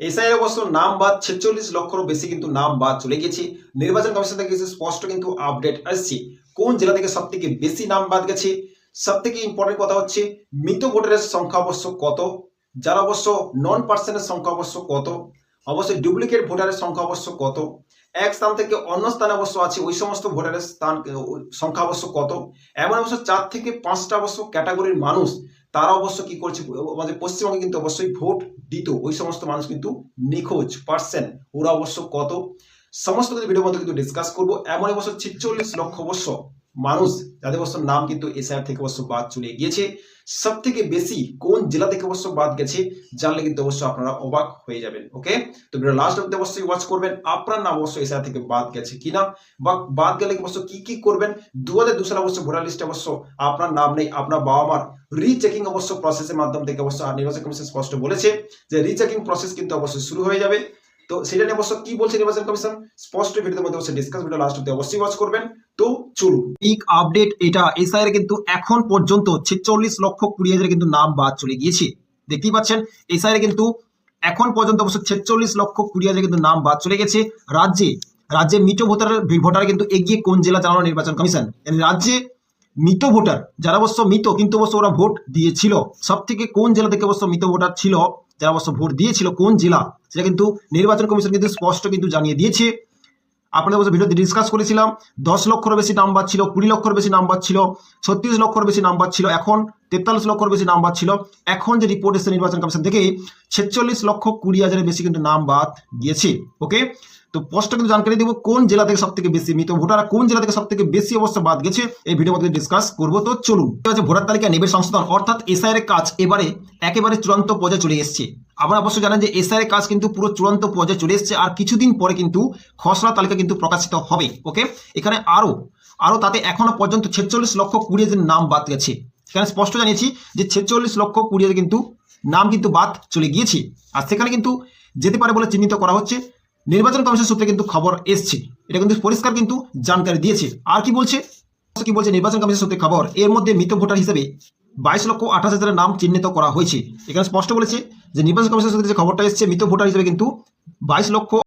এসআইয়ের অবশ্য নাম বাদ, ছেচল্লিশ লক্ষেরও বেশি কিন্তু নাম বাদ চলে গেছে। নির্বাচন কমিশন থেকে কিছু স্পষ্ট কিন্তু আপডেট আসছে। কোন জেলা থেকে সব থেকে বেশি নাম বাদ গেছে? সব থেকে ইম্পর্টেন্ট কথা হচ্ছে, মৃত ভোটারের সংখ্যা অবশ্য কত? যারা অবশ্য নন পার্সেন্টের সংখ্যা অবশ্য কত? অবশ্যই ডুপ্লিকেট ভোটারের সংখ্যা অবশ্য কত? এক স্থান থেকে অন্য স্থানে অবশ্য আছে, ওই সমস্ত ভোটারের স্থান, সংখ্যা অবশ্য কত? এমন অবশ্য চার থেকে পাঁচটা অবশ্য ক্যাটাগরির মানুষ তারা অবশ্য কি করছে? আমাদের পশ্চিমবঙ্গে কিন্তু অবশ্যই ভোট দিত। ওই সমস্ত মানুষ কিন্তু নিখোঁজ পার্সেন্ট ওরা অবশ্য কত? সমস্ত কিছু ভিডিও মধ্যে কিন্তু ডিসকাস করব। এমন অবশ্য ছিচল্লিশ লক্ষ অবশ্য মানুষ যাদের অবশ্য নাম কিন্তু এসআইআর থেকে অবশ্য বাদ চলে গিয়েছে। সব থেকে বেশি কোন জেলা থেকে অবশ্য বাদ গেছে জানলে কিন্তু অবশ্য আপনারা অবাক হয়ে যাবেন, ওকে? তো লাস্ট অব্দি অবশ্যই ওয়াচ করবেন। আপনার নাম অবশ্যই এসআইআর থেকে বাদ গেছে কিনা বা বাদ গেলে অবশ্য কি কি করবেন? দু হাজার দু সালে অবশ্য ভোটার লিস্টে অবশ্য আপনার নাম নেই, আপনার বাবা মার রিচেকিং অবশ্য প্রসেসের মাধ্যম থেকে অবশ্য নির্বাচন কমিশন স্পষ্ট বলেছে যে রিচেকিং প্রসেস কিন্তু অবশ্যই শুরু হয়ে যাবে। তো সেটা নিয়ে অবশ্য কি বলছে নির্বাচন কমিশন? স্পষ্ট ভিডিওর মধ্যে অবশ্যই ডিসকাস ভিডিও লাস্ট অব্দি অবশ্যই ওয়াচ করবেন। তো চলুন। পিক আপডেট এটা এসআইআর কিন্তু এখন পর্যন্ত ছেচল্লিশ লক্ষ কুড়ি হাজার কিন্তু নাম বাদ চলে গিয়েছে। দেখতেই পাচ্ছেন এসআইআর কিন্তু এখন পর্যন্ত অবশ্য ছেচল্লিশ লক্ষ কুড়ি হাজার কিন্তু নাম বাদ চলে গেছে। রাজ্যে রাজ্যে মৃত ভোটার ভোটার কিন্তু এগিয়ে কোন জেলা জানালো নির্বাচন কমিশন? রাজ্যে মৃত ভোটার, যারা অবশ্য মৃত, কিন্তু অবশ্য ওরা ভোট দিয়েছিল। সব থেকে কোন জেলা থেকে অবশ্য মৃত ভোটার ছিল, যারা অবশ্য ভোট দিয়েছিল, কোন জেলা সেটা কিন্তু নির্বাচন কমিশন কিন্তু স্পষ্ট কিন্তু জানিয়ে দিয়েছে। আপনাদের অবশ্য ভিডিওতে ডিসকাস করেছিলাম, দশ লক্ষর বেশি নাম্বার ছিল, কুড়ি লক্ষর বেশি নাম্বার ছিল, ছত্রিশ লক্ষর বেশি নাম্বার ছিল, এখন তেতাল্লিশ লক্ষর বেশি নাম্বার ছিল। এখন যে রিপোর্ট এসেছে নির্বাচন কমিশন থেকে, ছেচল্লিশ লক্ষ কুড়ি হাজারের বেশি কিন্তু নাম বাদ গিয়েছে ওকে তো স্পষ্ট কিন্তু জানকারি দেবো কোন জেলা থেকে সব থেকে বেশি, মৃত ভোটার কোন জেলা থেকে সব থেকে বেশি অবস্থা বাদ গেছে, এই ভিডিও মধ্যে ডিসকাস করব। তো চলুন ভোটার তালিকা নেবে সংশোধন, অর্থাৎ এসআইআর এর কাজ এবারে একেবারে চূড়ান্ত পর্যায়ে চলে এসেছে। আপনারা অবশ্যই জানেন যে এসআইআর এর কাজ কিন্তু পুরো চূড়ান্ত পর্যায়ে চলে এসেছে আর কিছুদিন পরে কিন্তু খসড়া তালিকা কিন্তু প্রকাশিত হবে ওকে এখানে আরও আরও তাতে এখনও পর্যন্ত ছেচল্লিশ লক্ষ কুড়ি হাজার নাম বাদ গেছে। এখানে স্পষ্ট জানিয়েছি যে ছেচল্লিশ লক্ষ কুড়ি হাজার কিন্তু নাম কিন্তু বাদ চলে গিয়েছে। আর সেখানে কিন্তু যেতে পারে বলে চিহ্নিত করা হচ্ছে। নির্বাচন কমিশন সূত্রে কিন্তু খবর এসছে। এটা কিন্তু পরিষ্কার কিন্তু জানকারি দিয়েছে। আর কি বলছে? কি বলছে নির্বাচন কমিশন সূত্রে খবর? এর মধ্যে মৃত ভোটার হিসেবে বাইশ লক্ষ আঠাশ হাজারের নাম চিহ্নিত করা হয়েছে। এখানে স্পষ্ট বলেছে যে নির্বাচন কমিশন সূত্রে যে খবরটা এসেছে, মৃত ভোটার হিসেবে কিন্তু বাইশ লক্ষ